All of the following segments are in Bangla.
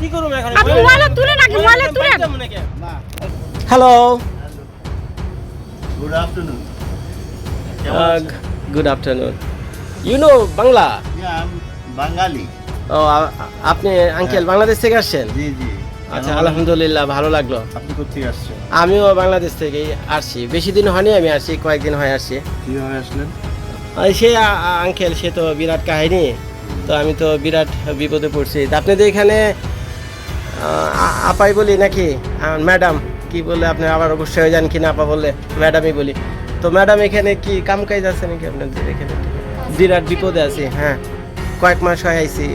কি করব এখন? আপনি ময়লা তুলেন আগে, ময়লা তুলেন। Hello good afternoon Uh, good afternoon you know Bangla Bangali ও আপনি আঙ্কেল বাংলাদেশ থেকে আসছেন? জি জি। আচ্ছা আলহামদুলিল্লাহ ভালো লাগল। আপনি কোথেকে আসছেন? আমিও বাংলাদেশ থেকে আসছি। বেশি দিন হয়নি আমি আসছি কয়েকদিন হয়ে আসছি। কীভাবে আসলেন? সে আঙ্কেল সে তো বিরাট কাহিনী। তো আমি তো বিরাট বিপদে পড়ছি। তা আপনাদের এখানে আপাই বলি নাকি? ম্যাডাম কি বলে আপনি আবার অবশ্যই হয়ে যান কি না আপা বললে। ম্যাডামই বলি। তো ম্যাডাম এখানে কি কাম কাজ আছে নাকি আপনাদের এখানে বিরাট বিপদে আছি হ্যাঁ। কয়েক মাস হয়ে আইছি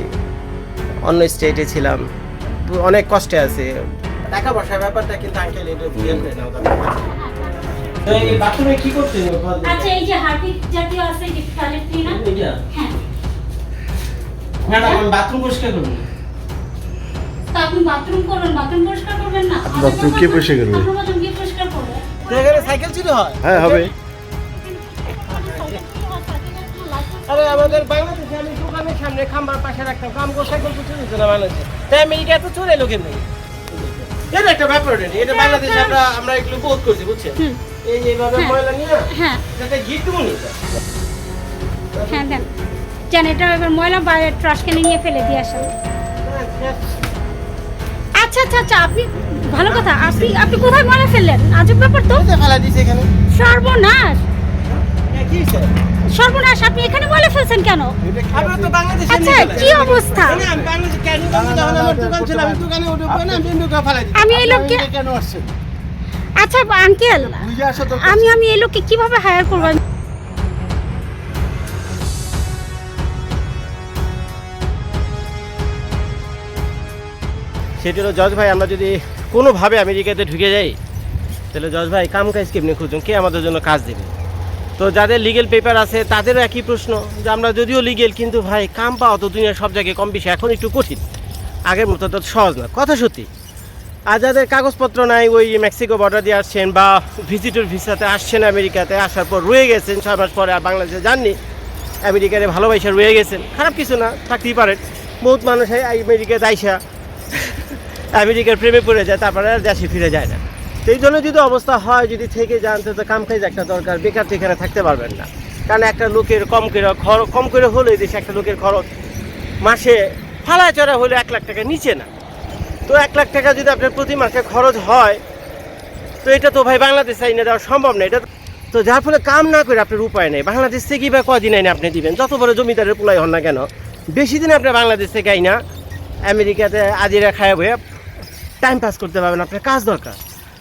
অন্য স্টেটে ছিলাম। অনেক কষ্টে আছে। টাকা পয়সার ব্যাপারটা কিন্তু আঙ্কেল এটা দেন বাথরুমে কি করতে আচ্ছা এই যে হারপিক জাতীয় আছে যে টয়লেট ক্লিনার হ্যাঁ। ম্যাডাম আমি বাথরুম পরিষ্কার করব তা আপনি বাথরুম করবেন বাথরুম পরিষ্কার করবেন না? বাথরুম কে পরিষ্কার করবে? বাথরুম কে পরিষ্কার করবে? এখানে সাইকেল চুরি হয়। হ্যাঁ হবে। আরে আমাদের বাংলাদেশে আমি দোকানের সামনে খাম্বার পাশে রাখতাম। কাম সাইকেল তো চুরি হতো না বাংলাদেশে। তাই আমেরিকা তো চলে লোকের নেই। এটা একটা ব্যাপার এটা বাংলাদেশে আমরা আমরা এগুলো বোধ করছি বুঝছেন? এই এইভাবে হ্যাঁ। ময়লা নিয়ে হ্যাঁ। যাতে গিট দেবো হ্যাঁ। দেন। জান এটা এবার ময়লা বাইরে ট্রাশ কেনে নিয়ে ফেলে দিয়ে আসেন। আচ্ছা আচ্ছা আচ্ছা আপনি ভালো কথা আপনি আপনি কোথায় ময়লা ফেললেন? আজব ব্যাপার তো। ফেলা দিছে এখানে? সর্বনাশ? সর্বনাশ আপনি এখানে ময়লা ফেলছেন কেন? আমরা তো বাংলাদেশে আচ্ছা কি অবস্থা? আমি বাংলাদেশে কেন যখন আমার দোকান ছিল আমি দোকানে উঠে পড়ে না আমি দোকান ফেলা আমি এই লোককে কেন আসছেন? আচ্ছা আঙ্কেল আমি আমি এই লোককে কীভাবে হায়ার করব? আমি- জন্য জজ ভাই, আমরা যদি কোনোভাবে আমেরিকাতে ঢুকে যাই, তাহলে জজ ভাই, কাম কাজ কেমনি খুঁজুন? কে আমাদের জন্য কাজ দেবে? তো যাদের লিগেল পেপার আছে, তাদেরও একই প্রশ্ন, যে আমরা যদিও লিগেল কিন্তু ভাই, কাম পাওয়া তো দুনিয়ার সব জায়গায় কম বেশি, এখন একটু কঠিন। আগের মতো তো সহজ না। কথা সত্যি, আর যাদের কাগজপত্র নাই, ওই মেক্সিকো বর্ডার দিয়ে আসছেন বা ভিজিটর ভিসাতে আসছেন আমেরিকাতে, আসার পর রয়ে গেছেন, ছয় মাস পরে আর বাংলাদেশে যাননি, আমেরিকারে ভালোবাসা রয়ে গেছেন। খারাপ কিছু না, থাকতেই পারেন। বহুত মানুষ আমেরিকাতে আইসা আমেরিকার প্রেমে পড়ে যায়, তারপরে আর দেশে ফিরে যায় না। তো এই জন্য যদি অবস্থা হয়, যদি থেকে যান, তো তো কাম কাজ একটা দরকার, বেকার এখানে থাকতে পারবেন না। কারণ একটা লোকের কম করে খরচ কম করে হলে এই দেশে একটা লোকের খরচ মাসে ফালায় চড়া হলে এক লাখ টাকা নিচে না। তো এক লাখ টাকা যদি আপনার প্রতি মাসে খরচ হয়, তো এটা তো ভাই বাংলাদেশ আইনে দেওয়া সম্ভব না। এটা তো যার ফলে কাম না করে আপনার উপায় নেই। বাংলাদেশ থেকেই বা কদিন আইনে আপনি দিবেন? যত বড় জমিদারের পোলাই হন না কেন? বেশি দিন আপনি বাংলাদেশ থেকে আইনা আমেরিকাতে আজিরা খায় বয়ে টাইম পাস করতে পারবেন আপনার কাজ দরকার।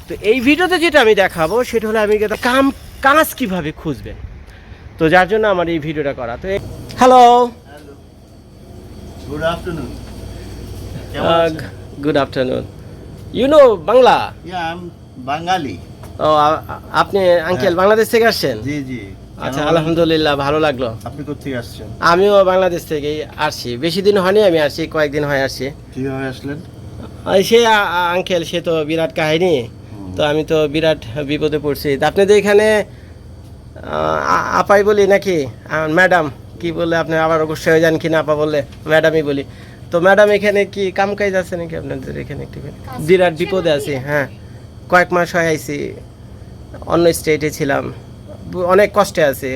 তো এই ভিডিওতে যেটা আমি দেখাবো সেটা হলো আমেরিকাতে কাম কাজ কীভাবে খুঁজবেন তো যার জন্য আমার এই ভিডিওটা করা। তো hello good afternoon good afternoon you know Bangla? Bangali ও আপনি আঙ্কেল বাংলাদেশ থেকে আসছেন? জি জি। আচ্ছা আলহামদুলিল্লাহ ভালো লাগল। আপনি কোথেকে আসছেন? আমিও বাংলাদেশ থেকেই আসছি। বেশি দিন হয়নি আমি আসছি কয়েকদিন হয় আসছি। কীভাবে আসলেন? সে আঙ্কেল সে তো বিরাট কাহিনী। তো আমি তো বিরাট বিপদে পড়ছি। তা আপনাদের এখানে আপাই বলি নাকি? ম্যাডাম কি বলে আপনি? আবার অবশ্যই হয়ে যান কি না আপা বললে। ম্যাডামই বলি। তো ম্যাডাম এখানে কি কাম কাজ আছে নাকি আপনাদের এখানে একটু বিরাট বিপদে আছি হ্যাঁ। কয়েক মাস হয়ে আইছি। অন্য স্টেটে ছিলাম। অনেক কষ্টে আছে।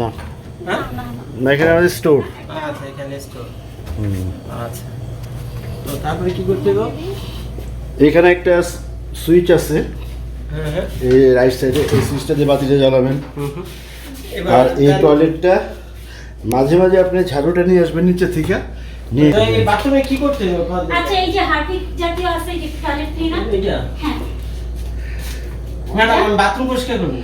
না। হ্যাঁ? না, এখানে আমাদের স্টোর আচ্ছা এখানে স্টোর আচ্ছা। তো তারপরে কি করতে হবে? এখানে একটা সুইচ আছে। হ্যাঁ হ্যাঁ। এই রাইট সাইডে এই সুইচটা দিয়ে বাতিটা জ্বালাবেন। আর এই টয়লেটটা মাঝে মাঝে আপনি ঝাড়ুটা নিয়ে আসবেন নিচে থেকে। নিয়ে এই বাথরুমে কি করতে হবে? আচ্ছা এই যে হারপিক জাতীয় আছে যে টয়লেট ক্লিনার এটা হ্যাঁ। ম্যাডাম আমি বাথরুম পরিষ্কার করব।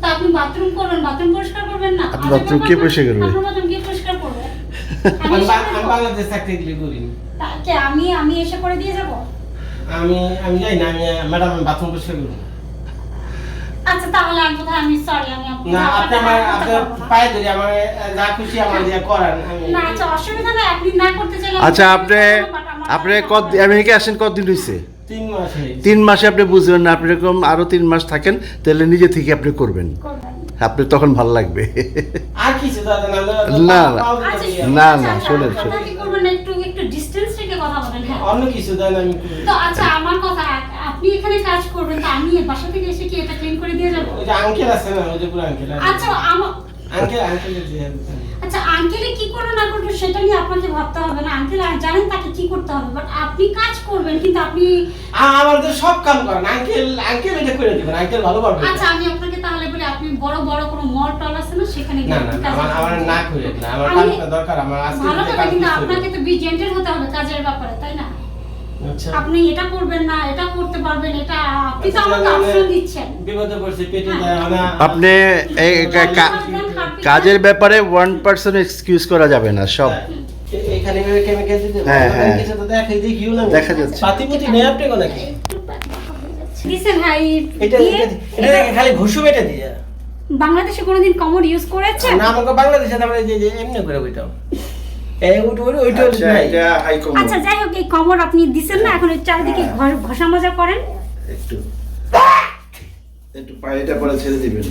তা আপনি বাথরুম করবেন বাথরুম পরিষ্কার করবেন না? আপনি bathroom কে পরিষ্কার করবে? বাথরুম কে পরিষ্কার করবে। আমি? বাংলাদেশ করি। তা- কে আমি আমি এসে করে দিয়ে যাব? আমি আমি যাই না আমি ম্যাডাম আমি বাথরুম পরিষ্কার করব। আচ্ছা তাহলে আমি কোথায়? আমি সরি আমি না আপনি আমার আপনার পায়ে ধরে আমার যা খুশি আমার দিয়ে করান আমি না আচ্ছা অসুবিধা নেই আপনি না করতে চাইলে আচ্ছা আপনি আপনি কত। আমেরিকা আসেন কতদিন হয়েছে তিন মাস তিন মাসে আপনি বুঝবেন না আপনি এরকম আরও তিন মাস থাকেন তাহলে নিজে থেকে আপনি করবেন। আপনি তখন ভালো লাগবে আর কিছু দাদা না না, না। শোনেন, কথা শোনেন। কি করবেন না, একটু একটু ডিস্টেন্স রেখে কথা বলেন অন্য কিছু দেন আমি তো আচ্ছা আপনি এখানে কাজ করবেন তো আমি বাসা থেকে এসে কি এটা ক্লিন করে দিয়ে যাব আঙ্কেল আছে না ওই যে পুরো আঙ্কেল আচ্ছা আমার আঙ্কেল আঙ্কেল দিয়ে দেন। আচ্ছা আঙ্কেলে কি করবে না করবে সেটা নিয়ে আপনাকে ভাবতে হবে না। আঙ্কেল জানেন তাকে কি করতে হবে বাট আপনি কাজ করবেন কিন্তু আপনি আমাদের সব কাম করেন। আঙ্কেল আঙ্কেল এটা করে দিবেন আঙ্কেল ভালো পারবে আচ্ছা আমি আপনাকে তাহলে বলি আপনি বড় বড় কোনো মল টল আছে না? সেখানে গিয়ে না না, আমার। না করে না আমার আমি- কাজটা দরকার আমার আজকে ভালো কথা কিন্তু আপনাকে তো বি জেন্টেল হতে হবে কাজের ব্যাপারে তাই না? আচ্ছা। আপনি এটা করবেন না এটা করতে পারবেন এটা আপনি তো আচ্ছা, আমাকে অপশন দিচ্ছেন। বিপদে পড়ছে পেটে হ্যাঁ। না। আপনি এই কাজের ব্যাপারে ওয়ান পার্সেন্ট এক্সকিউজ করা যাবে না সব। এখানে কেমিক্যাল দিতে হ্যাঁ, হ্যাঁ। দেখাই দেখিও না দেখা যাচ্ছে। পাতিপুতি নেই আপনি কোন নাকি দিছেন ভাই এটা এটা- এটা খালি ঘুষু বেটা দিয়ে। বাংলাদেশে কোনোদিন কমর ইউজ করেছেন? না আমাকে বাংলাদেশে তারপরে যে যে এমনি করে আচ্ছা, আচ্ছা যাই হোক এই কমর আপনি দিছেন না এখন চারিদিকে হ্যাঁ। ঘষা মাজা করেন। একটু একটু পায়েটা পরে ছেড়ে দিবেন।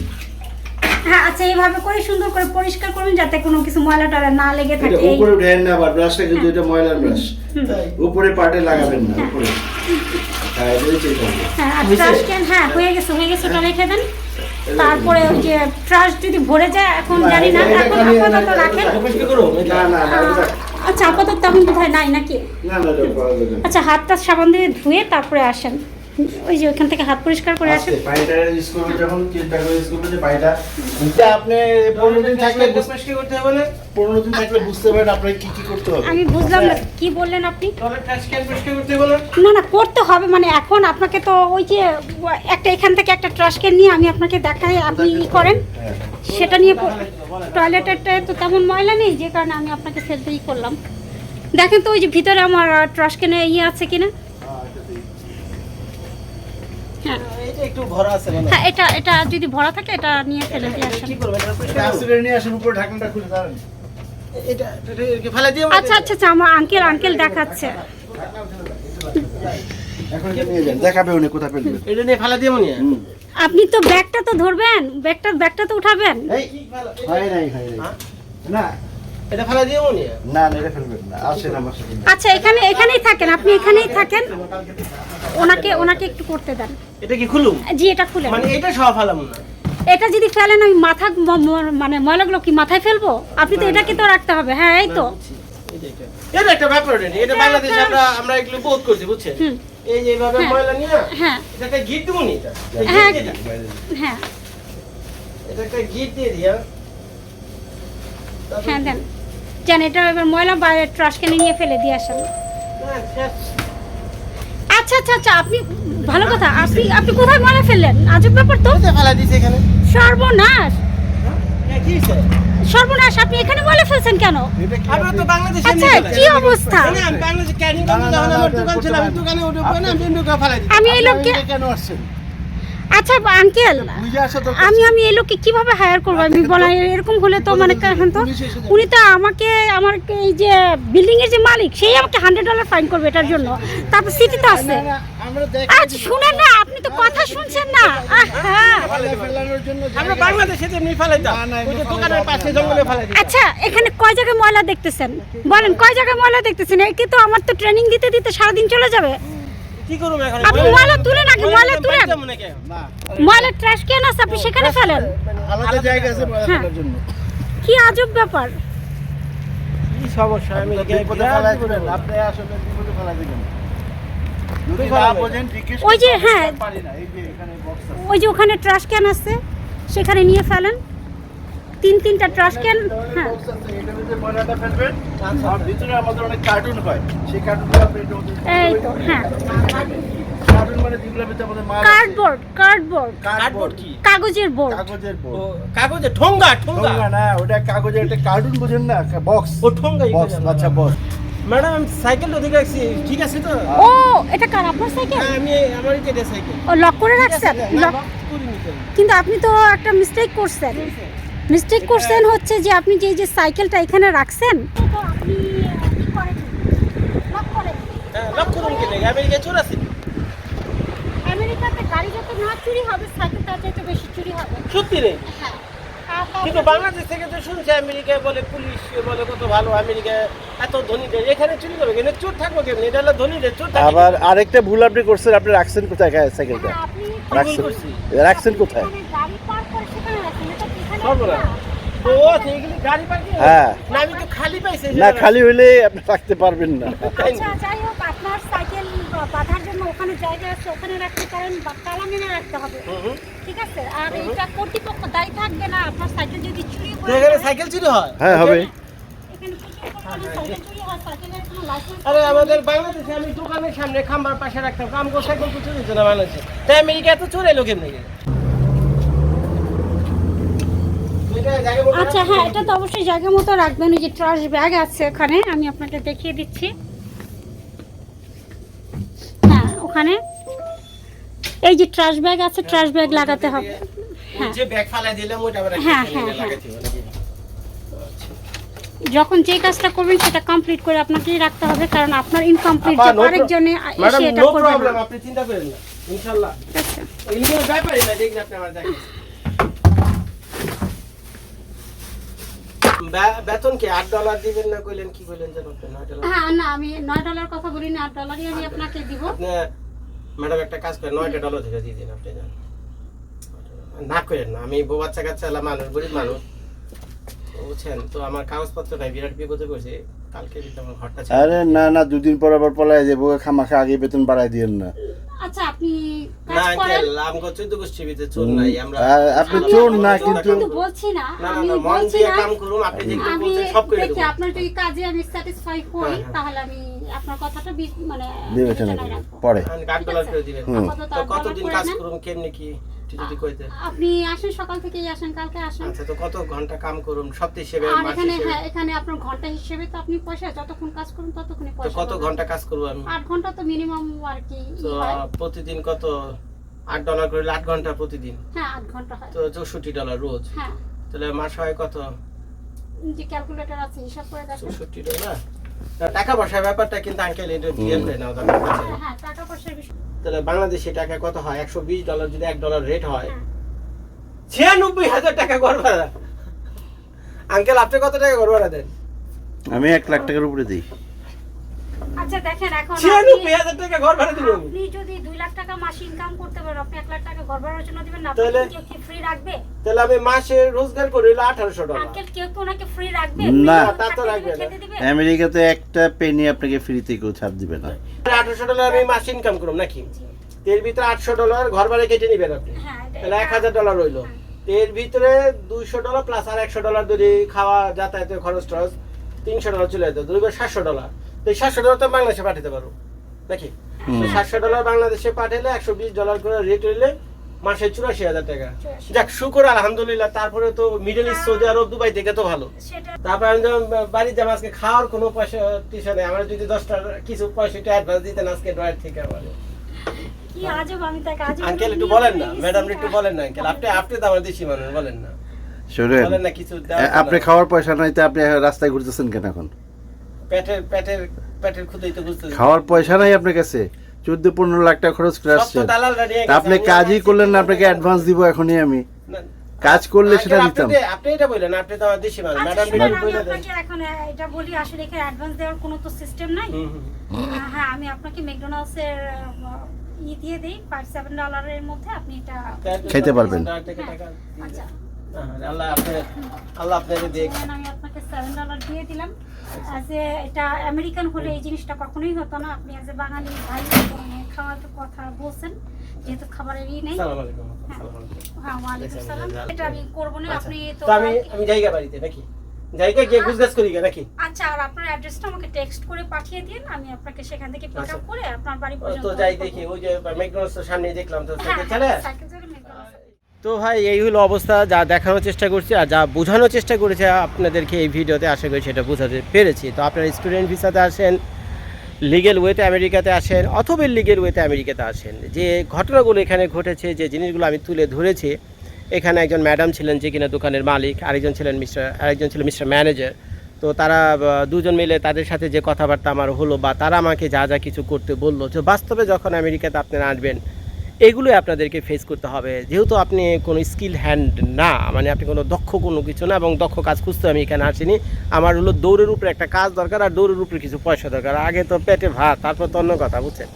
হ্যাঁ আচ্ছা এইভাবে করে সুন্দর করে পরিষ্কার করবেন যাতে কোনো কিছু ময়লা টয়লা না লেগে থাকে। এই- উপরে উঠেন না আবার ব্রাশটা কিন্তু এটা ময়লার ব্রাশ। উপরে পাটে লাগাবেন না উপরে। হ্যাঁ করব হ্যাঁ ক্যান হ্যাঁ হয়ে গেছে হয়ে গেছে ওটা রেখে দেন। তারপরে ওই যে ট্রাশ যদি ভরে যায় এখন জানি না এখন আপাতত রাখেন। এটা পরিষ্কার করো না না না আচ্ছা আপাতত এখন কোথায় নাই নাকি। আচ্ছা হাতটা সাবান দিয়ে ধুয়ে তারপরে আসেন। ওই যে ওইখান থেকে হাত পরিষ্কার করে আসেন। পায়েটা ইউজ করবে যখন চিন্তা করে ইউজ করবে যে পায়েটা এটা আপনি পনেরো দিন থাকলে বুঝ- পরিষ্কার করতে হবে না? পনেরো দিন থাকলে বুঝতে পারেন আপনাকে কি কি করতে হবে। আমি বুঝলাম না কি বললেন আপনি? পরিষ্কার করতে হবে না? না করতে হবে মানে এখন আপনাকে তো ওই যে একটা এখান থেকে একটা ট্রাশকে নিয়ে আমি আপনাকে দেখাই আপনি ই করেন। হ্যাঁ। সেটা নিয়ে টয়লেটেরটা তো তেমন ময়লা নেই যে কারণে আমি আপনাকে ই করলাম। দেখেন তো ওই যে ভিতরে আমার ট্রাশকেনে ইয়ে আছে কিনা? হ্যাঁ। এটা একটু ভরা আছে মনে। হ্যাঁ এটা এটা যদি ভরা থাকে এটা নিয়ে ফেলে দিয়ে আসেন। কি করবে এটা এটা পরিষ্কার করবে? আস্তে করে নিয়ে আসেন উপরে ঢাকনাটা খুলে দাঁড়ান। এটা এটা ফেলে দিয়ে আচ্ছা আচ্ছা আচ্ছা আমার আঙ্কেল আঙ্কেল দেখাচ্ছে। এখন নিয়ে যান দেখাবে উনি কোথায় ফেলবেন এটা নিয়ে ফেলে দিয়ে মনে আপনি তো ব্যাগটা তো ধরবেন ব্যাগটা ব্যাগটা তো উঠাবেন। এই হয় নাই হয় নাই। হ্যাঁ? না। এটা ফেলে দিয়ে মনে না না এটা ফেলবেন না আসেন আমার সাথে। আচ্ছা এখানে এখানেই থাকেন আপনি এখানেই থাকেন। ওনাকে ওনাকে একটু করতে দেন। এটা কি খুলুম? জি এটা খুলে। মানে এটা সব ফেলাম না। এটা যদি ফেলেন আমি মাথা মানে ময়লাগুলো কি মাথায় ফেলব? আপনি তো এটাকে তো রাখতে হবে। হ্যাঁ এই তো। এটা একটা- ব্যাপার এটা এটা এটা বাংলাদেশে আমরা আমরা এগুলো বহুত করছি বুঝছেন? এই যে এইভাবে হ্যাঁ। ময়লা নিয়ে হ্যাঁ। এটা একটা গিট দিব নি এটা? হ্যাঁ। দিই। হ্যাঁ। এটা একটা গিট দিয়ে দিয়া। হ্যাঁ দেন। জান এটা এবার ময়লা বাইরে ট্রাশ কেনে নিয়ে ফেলে দিয়ে আসেন। আচ্ছা আচ্ছা আচ্ছা আপনি ভালো কথা আপনি আপনি কোথায় মারা ফেললেন? আজব ব্যাপার তো। ফেলা এখানে? সর্বনাশ। হ্যাঁ, কি হইছে? সর্বনাশ আপনি এখানে বলে ফেলছেন কেন? কি আমরা তো বাংলাদেশে আচ্ছা, কি অবস্থা? আমি বাংলাদেশে ক্যানিং করতে দোকান ছিল আমি দোকানে উঠে আমি ফেলাই দিই আমি এই লোককে কেন আসছেন? আচ্ছা আঙ্কেল আমি আমি এই লোককে কীভাবে হায়ার করব? আমি বলা এরকম হলে তো মানে এখন তো উনি তো আমাকে আমার এই যে বিল্ডিং এর যে মালিক সেই আমাকে হান্ড্রেড ডলার ফাইন করবে এটার জন্য। তারপর সিটি তো আছে। আচ্ছা শুনেন না আপনি তো কথা শুনছেন না। আচ্ছা এখানে কয় জায়গায় ময়লা দেখতেছেন? বলেন কয় জায়গায় ময়লা দেখতেছেন? একে তো আমার তো ট্রেনিং দিতে দিতে সারাদিন চলে যাবে। কি করব এখন? আপনি ময়লা তুলেন আগে, ময়লা তুলেন। মনে ময়লা ট্রাশ কেন আছে আপনি সেখানে ফেলেন। আলাদা জায়গা আছে ময়লা হ্যাঁ। ফেলার জন্য। কি আজব ব্যাপার। কি সমস্যা আমি বিপদে ফেলাই দিবেন আপনি আসলে বিপদে ফেলাই দিবেন। ওই যে, হ্যাঁ। ওই যে ওখানে ট্রাশ ক্যান আছে সেখানে নিয়ে ফেলেন। তিন তিনটা ট্রাশ ক্যান হ্যাঁ। বক্স আছে এটার ভিতরে ময়লাটা ফেলবেন আর ভিতরে আমাদের অনেক কার্টুন হয়। সেই কার্টুনগুলো আপনি এটার মধ্যে এই তো হ্যাঁ। কার্টুন মানে। কার্ডবোর্ড কার্ডবোর্ড কার্ডবোর্ড কি? কাগজের বোর্ড কাগজের বোর্ড কাগজে ঠোঙ্গা ঠোঙ্গা। ঠোঙ্গা না ওটা কাগজের একটা কার্টুন বোঝেন না বক্স ও ঠোঙ্গা বক্স আচ্ছা বক্স ম্যাডাম দেখে রাখছি। ঠিক আছে তো? ও এটা কার আপনার সাইকেল হ্যাঁ আমি আমার এটা সাইকেল ও লক করে রাখছেন? লক করিনি কিন্তু আপনি তো একটা মিস্টেক করছেন। মিস্টেক করছেন হচ্ছে যে আপনি যে যে সাইকেলটা এখানে রাখছেন? হ্যাঁ লক করুন কি লাগে আমেরিকা চোর আছে? আমেরিকাতে গাড়ি যত না চুরি হবে সাইকেল তার চাইতে বেশি চুরি হবে। সত্যি রে? হ্যাঁ। কিন্তু বাংলাদেশ থেকে তো শুনছি আমেরিকায় বলে পুলিশ বলে কত ভালো আমেরিকায় এত ধনী দেশ এখানে চুরি করবে চোর থাকব কেমনি? এটা হলো ধনী দেশ চোর থাকবে আবার আরেকটা ভুল আপনি করছেন আপনি রাখছেন কোথায়? সাইকেলটা রাখছেন। করছি? রাখছেন কোথায়? হ্যাঁ। না আমি তো খালি পাইছি না খালি হইলে আপনি রাখতে পারবেন না। আচ্ছা যাই হোক আপনার সাইকেল বাঁধার জন্য ওখানে জায়গা আছে ওখানে রাখতে পারেন বা তালা মেনে রাখতে হবে। ঠিক আছে? আর এটা কর্তৃপক্ষ দায়ী থাকবে না আপনার সাইকেল যদি চুরি তো হয়ে সাইকেল চুরি হয়? হ্যাঁ হবে। আরে আমাদের বাংলাদেশে আমি দোকানের সামনে খাম্বার পাশে রাখতাম কাম করে সাইকেল তো চুরি হচ্ছে না বাংলাদেশে। তাই আমেরিকা এত চোর এলো কেমনি আচ্ছা হ্যাঁ এটা তো অবশ্যই জায়গা মতো রাখবেন ওই যে ট্রাশ ব্যাগ আছে ওখানে আমি আপনাকে দেখিয়ে দিচ্ছি। হ্যাঁ ওখানে। এই যে ট্রাশ ব্যাগ আছে ট্রাশ ব্যাগ লাগাতে হবে। হ্যাঁ। হ্যাঁ, হ্যাঁ, নাকি? যখন যে কাজটা করবেন সেটা কমপ্লিট করে আপনাকেই রাখতে হবে কারণ আপনার ইনকমপ্লিট যে আরেকজনে এসে এটা করবে আপনি চিন্তা করেন না ইনশাআল্লাহ আচ্ছা। ব্যাপারই না দেখুন আপনি আমার দেখেন বেতন কি আট ডলার দিবেন না কইলেন কি কইলেন জানো 9 ডলার হ্যাঁ না আমি 9 ডলার কথা বলিনি 8 ডলারই আমি আপনাকে দিব। আপনি ম্যাডাম একটা কাজ করেন নয়টা ডলার থেকে দিয়ে দিন আপনি জান না করেন না আমি বউ বাচ্চা কাচ্চা মানুষ গরিব মানুষ। বুঝছেন? তো আমার কাগজপত্র নাই বিরাট বিপদে পড়ছে। আরে না না দুদিন পর আবার পলায় যাব খামাখা আগে বেতন বাড়াই দিয়েন না। আচ্ছা আপনি না আঙ্কেল আমগো চোদ্দ চোর নাই আমরা আপনি চোর না কিন্তু কিন্তু বলছি না না না মন দিয়ে না কাম করুন আপনি যেগুলো বলছেন সব করে দেখি আপনার যদি কাজে আমি স্যাটিসফাই হই। তাহলে আমি আপনার কথাটা মানে বিবেচনা বিবেচনায় পরে। করে দিবেন। কতদিন কাজ করুন কেমনি কি? একটু যদি কইতে। আপনি আসেন সকাল থেকেই আসেন কালকে আসেন। আচ্ছা তো কত ঘণ্টা কাম করুন? সপ্তাহ হিসেবে আর এখানে হ্যাঁ এখানে আপনার ঘণ্টা হিসেবে তো আপনি পয়সা যতক্ষণ কাজ করুন ততক্ষণই পয়সা কত ঘণ্টা কাজ করব আমি? আট ঘণ্টা তো মিনিমাম আর কি তো প্রতিদিন কত? আট ডলার করে আট ঘণ্টা প্রতিদিন? হ্যাঁ আট ঘণ্টা হয়। তো চৌষট্টি ডলার রোজ? হ্যাঁ। তাহলে মাস হয় কত? যে ক্যালকুলেটর আছে হিসাব করে দেখেন। চৌষট্টি ডলার? টাকা পয়সার ব্যাপারটা কিন্তু আঙ্কেল এটা করে নাও হ্যাঁ, হ্যাঁ টাকা পয়সার বিষয় তাহলে বাংলাদেশে টাকা কত হয়? একশো বিশ ডলার যদি এক ডলার রেট হয়। হ্যাঁ। ছিয়ানব্বই হাজার টাকা ঘর ভাড়া। আঙ্কেল আপনি কত টাকা ঘর ভাড়া দেন? আমি এক লাখ টাকার উপরে দিই। আচ্ছা দেখেন এখন ছিয়ানব্বই হাজার টাকা ঘর ভাড়া দিব আপনি যদি দুই লাখ টাকা মাসে ইনকাম করতে পারেন আপনি এক লাখ টাকা ঘর ভাড়ার জন্য দিবেন না তাহলে? কেউ কি ফ্রি রাখবে? তাহলে আমি মাসে রোজগার করি হলো আঠারোশো ডলার। আঙ্কেল কেউ কি ওনাকে ফ্রি রাখবে? না। তা তো রাখবে না। আমেরিকাতে একটা পেনি আপনাকে ফ্রিতে কেউ ছাড় দিবে না। আঠারোশো ডলার আমি মাসে ইনকাম করুম নাকি? এর ভিতরে আটশো ডলার ঘর ভাড়া কেটে নিবেন আপনি। হ্যাঁ তাহলে এক হাজার ডলার রইল এর ভিতরে দুইশো ডলার প্লাস আর একশো ডলার যদি খাওয়া যাতায়াতের খরচ টরচ তিনশো ডলার চলে যেত দুই সাতশো ডলার। এই সাতশো ডলার তো বাংলাদেশে পাঠাতে পারো। নাকি সাতশো ডলার বাংলাদেশে পাঠালে একশো বিশ ডলার করে রেট হইলে মাসে চুরাশি হাজার টাকা। যাক শুকর আলহামদুলিল্লাহ তারপরে তো middle east Saudi Arab Dubai থেকে তো ভালো। তারপর আমি যখন বাড়িতে যাব আজকে খাওয়ার কোনো পয়সা টিসা নেই। আমার যদি দশটা কিছু পয়সা একটু অ্যাডভান্স দিতেন আজকে ড্রয়ের থেকে আমার। আঙ্কেল একটু বলেন না। ম্যাডাম একটু বলেন না আঙ্কেল। আপনি আপনি তো আমার দেশি মানুষ বলেন না। শোনেন আপনি খাওয়ার পয়সা নাই তো আপনি রাস্তায় ঘুরতেছেন কেন এখন? পেটের পেটের পেটের খুদেই তো বুঝতে খাওয়ার পয়সা নাই আপনার কাছে। চোদ্দ পনেরো লাখ টাকা খরচ করে আসছেন। আপনি কাজই করলেন না আপনাকে অ্যাডভান্স দিব এখনই আমি। কাজ করলে সেটা দিতাম। আপনি এটা বললেন আপনি তো আমার দেশি মানুষ। আচ্ছা, ম্যাডাম একটু বলে দেন। এখন এটা বলি আসলে এখানে অ্যাডভান্স দেওয়ার কোনো তো সিস্টেম নাই। হ্যাঁ আমি আপনাকে ম্যাকডোনাল্ডস এর ই দিয়ে দিই ফাইভ সেভেন ডলারের মধ্যে আপনি এটা খেতে পারবেন। আচ্ছা আল্লাহ আপনি আল্লাহ আপনাকে দেখ। আমি আপনাকে সেভেন ডলার দিয়ে দিলাম। অ্যাজ এ এটা আমেরিকান হলে এই জিনিসটা কখনোই হতো না। আপনি অ্যাজ এ বাঙালি ভাই খাওয়ার কথা বলছেন। যেহেতু খাবারের ই নেই। সালাম আলাইকুম। সালাম আলাইকুম। হ্যাঁ ওয়ালাইকুম সালাম। এটা আমি করব না। আচ্ছা, আপনি তো তো আমি আমি জায়গা বাড়িতে নাকি জায়গা গিয়ে গুজগাছ করি নাকি আচ্ছা আর আপনার অ্যাড্রেসটা আমাকে টেক্সট করে পাঠিয়ে দিন। আমি আপনাকে সেখান থেকে পিক আচ্ছা। আপ করে আপনার বাড়ি পর্যন্ত তো যাই দেখি। ওই যে ম্যাকডোনাল্ডস সামনে দেখলাম তো হ্যাঁ, সাইকেল চলে হ্যাঁ, সাইকেল চড়ে McDonald's এ। তো ভাই, এই হলো অবস্থা, যা দেখানোর চেষ্টা করছি আর যা বোঝানোর চেষ্টা করেছে আপনাদেরকে এই ভিডিওতে, আশা করি সেটা বোঝাতে পেরেছি। তো আপনারা স্টুডেন্ট ভিসাতে আসেন লিগেল ওয়েতে আমেরিকাতে আসেন, অথবা লিগেল ওয়েতে আমেরিকাতে আসেন, যে ঘটনাগুলো এখানে ঘটেছে, যে জিনিসগুলো আমি তুলে ধরেছি, এখানে একজন ম্যাডাম ছিলেন যে কিনা দোকানের মালিক, আরেকজন ছিলেন মিস্টার আরেকজন ছিলেন মিস্টার ম্যানেজার তো তারা দুজন মিলে তাদের সাথে যে কথাবার্তা আমার হলো বা তারা আমাকে যা যা কিছু করতে বলল যে বাস্তবে যখন আমেরিকাতে আপনারা আসবেন এগুলোই আপনাদেরকে ফেস করতে হবে। যেহেতু আপনি কোনো স্কিল হ্যান্ড না মানে আপনি কোনো দক্ষ কোনো কিছু না এবং দক্ষ কাজ খুঁজতে আমি এখানে আসিনি। আমার হলো দৌড়ের উপরে একটা কাজ দরকার আর দৌড়ের উপরে কিছু পয়সা দরকার। আগে তো পেটে ভাত, তারপর তো অন্য কথা, বুঝছেন?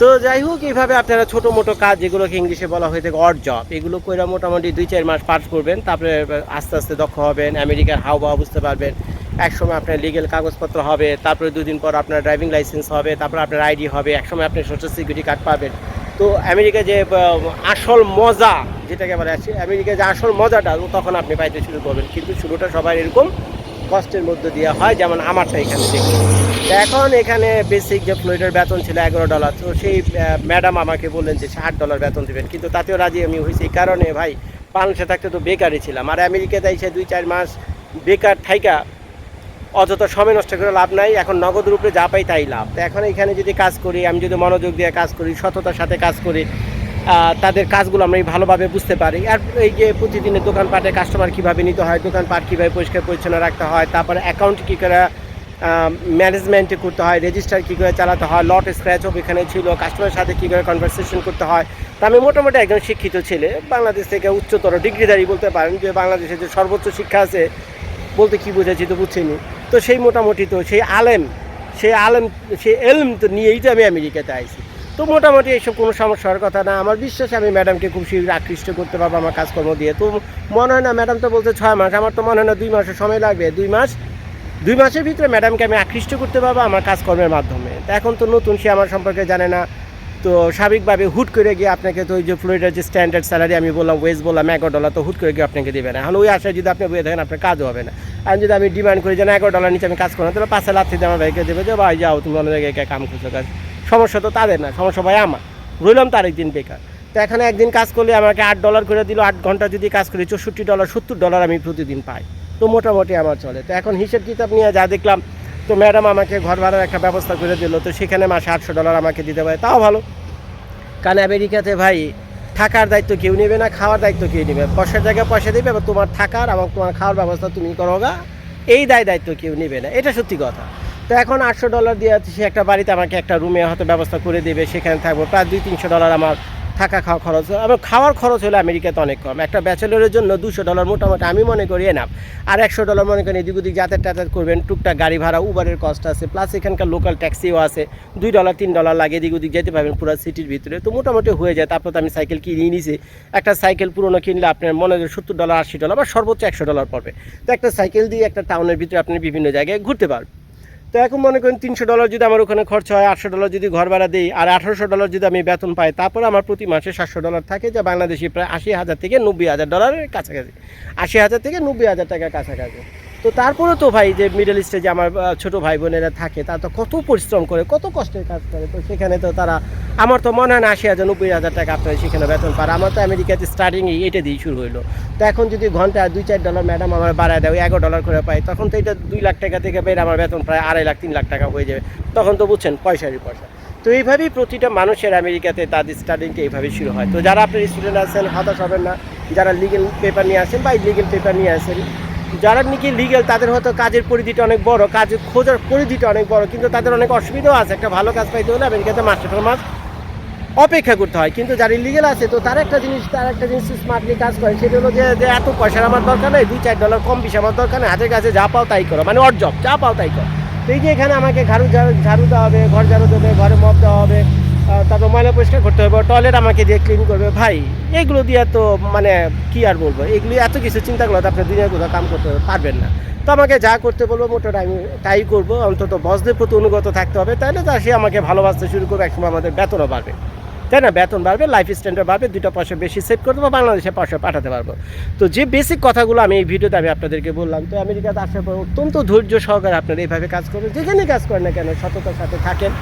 তো যাই হোক, এইভাবে আপনারা ছোটো মোটো কাজ যেগুলোকে ইংলিশে বলা হয়ে থাকে অড জব এগুলো কইরা মোটামুটি দুই চার মাস পাস করবেন। তারপরে আস্তে আস্তে দক্ষ হবেন, আমেরিকার হাওয়া বুঝতে পারবেন। একসময় আপনার লিগেল কাগজপত্র হবে, তারপরে দুদিন পর আপনার ড্রাইভিং লাইসেন্স হবে, তারপর আপনার আইডি হবে, একসময় আপনি সোশ্যাল সিকিউরিটি কার্ড পাবেন। তো আমেরিকা যে আসল মজা, যেটাকে বলে আছে আমেরিকা যে আসল মজাটা তখন আপনি পাইতে শুরু করবেন। কিন্তু শুরুটা সবাই এরকম কষ্টের মধ্যে দিয়ে হয়, যেমন আমারটা এখানে দেখি এখন এখানে বেসিক যে ফ্লোরিডার বেতন ছিল এগারো ডলার তো সেই ম্যাডাম আমাকে বললেন যে ষাট ডলার বেতন দেবেন। কিন্তু তাতেও রাজি আমি হয়েছি এই কারণে ভাই, বাংলাদেশে থাকতে তো বেকারই ছিলাম। আর আমেরিকাতে এসে দুই চার মাস বেকার থাইকা অযথা সময় নষ্ট করে লাভ নাই, এখন নগদ রূপে যা পাই তাই লাভ। তো এখন এখানে যদি কাজ করি, আমি যদি মনোযোগ দিয়ে কাজ করি, সততার সাথে কাজ করি তাদের কাজগুলো আমি ভালোভাবে বুঝতে পারি। আর এই যে প্রতিদিনের দোকানপাটে কাস্টমার কীভাবে নিতে হয়, দোকানপাট কীভাবে পরিষ্কার পরিচ্ছন্ন রাখতে হয়, তারপরে অ্যাকাউন্ট কী করে ম্যানেজমেন্টে করতে হয় রেজিস্টার কী করে চালাতে হয় লট স্ক্র্যাচ অফ এখানে ছিল কাস্টমারের সাথে কী করে কনভারসেশন করতে হয়। তা আমি মোটামুটি একজন শিক্ষিত ছেলে, বাংলাদেশ থেকে উচ্চতর ডিগ্রিধারী বলতে পারেন যে বাংলাদেশে যে সর্বোচ্চ শিক্ষা আছে বলতে কি বুঝেছি তো বুঝছিনি তো সেই মোটামুটি তো সেই আলেম সেই আলেম, সেই এলম তো নিয়েই তো আমি আমেরিকাতে আইছি। তো মোটামুটি এইসব কোনো সমস্যার কথা না, আমার বিশ্বাস আমি ম্যাডামকে খুব শীঘ্র আকৃষ্ট করতে পারব আমার কাজকর্ম দিয়ে। তো মনে হয় না, ম্যাডাম তো বলছে ছয় মাস, আমার তো মনে হয় না দুই মাসের সময় লাগবে, দুই মাস, দুই মাসের ভিতরে ম্যাডামকে আমি আকৃষ্ট করতে পারব আমার কাজকর্মের মাধ্যমে। তো এখন তো নতুন, সে আমার সম্পর্কে জানে না। তো স্বাভাবিকভাবে হুট করে গিয়ে আপনাকে তো ওই যে ফ্লোরিডার যে স্ট্যান্ডার্ড স্যালারি আমি বললাম ওয়েজ বললাম এগারো ডলার তো হুট করে গিয়ে আপনাকে দেবে না। এখন ওই আশায় যদি আপনি বয়ে থাকেন, আপনার কাজও হবে না। আর যদি আমি ডিমান্ড করি যে না এগারো ডলার নিচে আমি কাজ করব তাহলে পাশে লাখ দিয়ে আমার ভাইকে দেবে যে, ভাই, যাও, তুমি অন্য জায়গায় কাম করছ, কাজ সমস্যা তো তাদের না, সমস্যা ভাই আমার। রইলাম তার একদিন বেকার। তো এখানে একদিন কাজ করলে আমাকে আট ডলার করে দিল, আট ঘণ্টা যদি কাজ করি, চৌষট্টি ডলার সত্তর ডলার আমি প্রতিদিন পাই। তো মোটামুটি আমার চলে। তো এখন হিসেব কিতাব নিয়ে যা দেখলাম তো ম্যাডাম আমাকে ঘর ভাড়ার একটা ব্যবস্থা করে দিল, তো সেখানে মাসে আটশো ডলার আমাকে দিতে পারে। তাও ভালো। কারণ আমেরিকাতে ভাই, থাকার দায়িত্ব কেউ নেবে না, খাওয়ার দায়িত্ব কেউ নেবে? পয়সার জায়গায় পয়সা দেবে এবার তোমার থাকার এবং তোমার খাওয়ার ব্যবস্থা তুমি করো গা। এই দায় দায়িত্ব কেউ নেবে না, এটা সত্যি কথা। তো এখন আটশো ডলার দিয়ে সে একটা বাড়িতে আমাকে একটা রুমে হয়তো ব্যবস্থা করে দেবে, সেখানে থাকব। প্রায় দুই তিনশো ডলার আমার থাকা খাওয়া খরচ এবং খাওয়ার খরচ হলে আমেরিকাতে অনেক কম। একটা ব্যাচেলরের জন্য দুশো ডলার মোটামুটি আমি মনে করি এনাফ আর একশো ডলার মনে করেন এদিক ওদিক যাতায়াত টাতায়াত করবেন, টুকটাক গাড়ি ভাড়া, উবারের কস্ট আছে প্লাস এখানকার লোকাল ট্যাক্সিও আছে। দুই ডলার তিন ডলার লাগে, এদিক ওদিক যেতে পারবেন পুরো সিটির ভিতরে। তো মোটামুটি হয়ে যায়। তারপর তো আমি সাইকেল কিনে নিয়েছি। একটা সাইকেল পুরনো কিনলে আপনার মনে হয় সত্তর ডলার আশি ডলার বা সর্বোচ্চ একশো ডলার পড়বে। তো একটা সাইকেল দিয়ে একটা টাউনের ভিতরে আপনি বিভিন্ন জায়গায় ঘুরতে পারবেন। তো এখন মনে করেন তিনশো ডলার যদি আমার ওখানে খরচ হয়, আটশো ডলার যদি ঘর ভাড়া দিই, আর আঠারোশো ডলার যদি আমি বেতন পাই, তারপর আমার প্রতি মাসে সাতশো ডলার থাকে যা বাংলাদেশি প্রায় আশি হাজার থেকে নব্বই হাজার ডলারের কাছাকাছি। আশি হাজার থেকে নব্বই হাজার টাকার কাছাকাছি। তো তারপরেও তো ভাই যে মিডল ইস্টে যে আমার ছোট ভাই বোনেরা থাকে, তারা তো কত পরিশ্রম করে, কত কষ্টের কাজ করে। তো সেখানে তো তারা, আমার তো মনে হয় না আশি হাজার, নব্বই হাজার টাকা আপনার সেখানে বেতন পারে আমার তো আমেরিকাতে স্টার্টিংয়ে এটা দিয়ে শুরু হইল। তো এখন যদি ঘন্টায় দুই, চার ডলার ম্যাডাম আমার বাড়ায় দেয় এগারো ডলার করে পাই তখন তো এটা দুই লাখ টাকা থেকে বের আমার বেতন প্রায় আড়াই লাখ, তিন লাখ টাকা হয়ে যাবে। তখন তো বুঝছেন পয়সারই পয়সা। তো এইভাবেই প্রতিটা মানুষের আমেরিকাতে তাদের স্টাডিংটা এইভাবেই শুরু হয়। তো যারা আপনার স্টুডেন্ট আছেন, হতাশ হবেন না। যারা লিগেল পেপার নিয়ে আসেন, বা লিগেল পেপার নিয়ে আসেন যারা নাকি লিগেল তাদের হয়তো কাজের পরিধিটা অনেক বড় কাজের খোঁজার পরিধিটা অনেক বড়, কিন্তু তাদের অনেক অসুবিধাও আছে। একটা ভালো কাজ পাইতে হলে আমেরিকাতে মাস আঠারো মাস অপেক্ষা করতে হয়। কিন্তু যারা ইলিগেল আছে, তো তার একটা জিনিস, তার একটা জিনিস স্মার্টলি কাজ করে, সেটা হলো যে এত পয়সার আমার দরকার নেই দুই চার ডলার কম বেশি আমার দরকার নেই, হাতের কাছে যা পাও তাই করো মানে অর জব যা পাও তাই করো। তো এই যে এখানে আমাকে ঝাড়ু ঝাড়ু দেওয়া হবে, ঘর ঝাড়ু দেবে ঘরে মপ দেওয়া হবে তারপর ময়লা পরিষ্কার করতে হবে টয়লেট আমাকে দিয়ে ক্লিন করবে। ভাই, এগুলো দিয়ে তো মানে কি আর বলব? এগুলি এত কিছু চিন্তা করলে আপনি দুনিয়ার কোথাও কাম করতে পারবেন না। তো আমাকে যা করতে বলব মোটামুটি আমি তাই করব। অন্তত বসদের প্রতি অনুগত থাকতে হবে তাহলে তো সে আমাকে ভালোবাসতে শুরু করবে, একসময় আমাদের বেতনও বাড়বে। তাই না? বেতন বাড়বে লাইফ স্ট্যান্ডার্ড বাড়বে দুটো পয়সা বেশি সেভ করে দেবো বাংলাদেশে পয়সা পাঠাতে পারব। তো যে বেসিক কথাগুলো আমি এই ভিডিওতে আমি আপনাদেরকে বললাম, তো আমেরিকাতে আসার পর অত্যন্ত ধৈর্য সহকারে আপনারা এইভাবে কাজ করবেন যেখানে কাজ করেন না কেন, সততার সাথে থাকেন।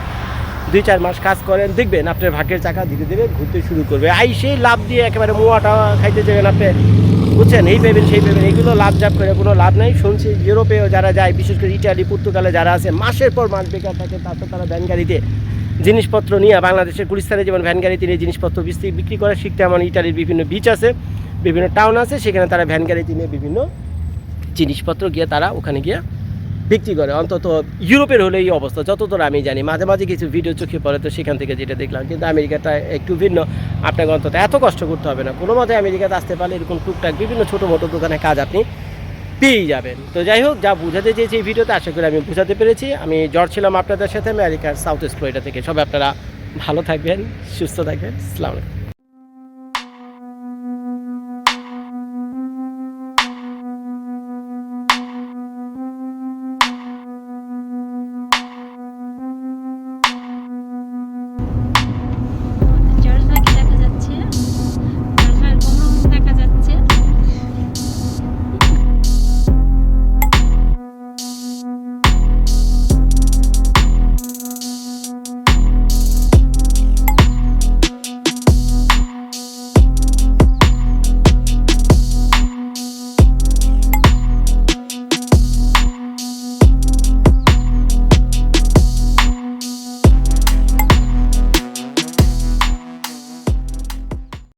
দুই চার মাস কাজ করেন, দেখবেন আপনার ভাগ্যের চাকা ধীরে ধীরে ঘুরতে শুরু করবে। আই সেই লাভ দিয়ে একেবারে মোয়াটা খাইতে যাবেন আপনি। বুঝছেন? এই পেবেন, সেই পেবেন। এগুলো লাভ জাভ করে কোনো লাভ নাই। শুনছি ইউরোপেও যারা যায়, বিশেষ করে ইটালি, পর্তুগালে যারা আছে, মাসের পর মাস বেকার থাকে, তারপর তারা ভ্যান গাড়িতে জিনিসপত্র নিয়ে বাংলাদেশের গুলিস্তানে যেমন ভ্যান গাড়িতে নিয়ে জিনিসপত্র বিক্রি করে শিখতে এমন ইটালির বিভিন্ন বিচ আছে, বিভিন্ন টাউন আছে, সেখানে তারা ভ্যান গাড়িতে নিয়ে বিভিন্ন জিনিসপত্র গিয়ে তারা ওখানে গিয়ে বিক্রি করে। অন্তত ইউরোপের হলে এই অবস্থা, যতদূর আমি জানি। মাঝে মাঝে কিছু ভিডিও চোখে পড়ে তো সেখান থেকে যেটা দেখলাম, কিন্তু আমেরিকাটা একটু ভিন্ন। আপনাকে অন্তত এত কষ্ট করতে হবে না। কোনো মতে আমেরিকাতে আসতে পারলে এরকম টুকটাক বিভিন্ন ছোটো মোটো দোকানে কাজ আপনি পেয়েই যাবেন। তো যাই হোক, যা বোঝাতে চেয়েছি এই ভিডিওতে, আশা করি আমি বোঝাতে পেরেছি। আমি জ্বর ছিলাম আপনাদের সাথে, আমেরিকার সাউথ ইস্ট ফ্লোরিডা থেকে। সবাই আপনারা ভালো থাকবেন, সুস্থ থাকবেন। আলাইকুম।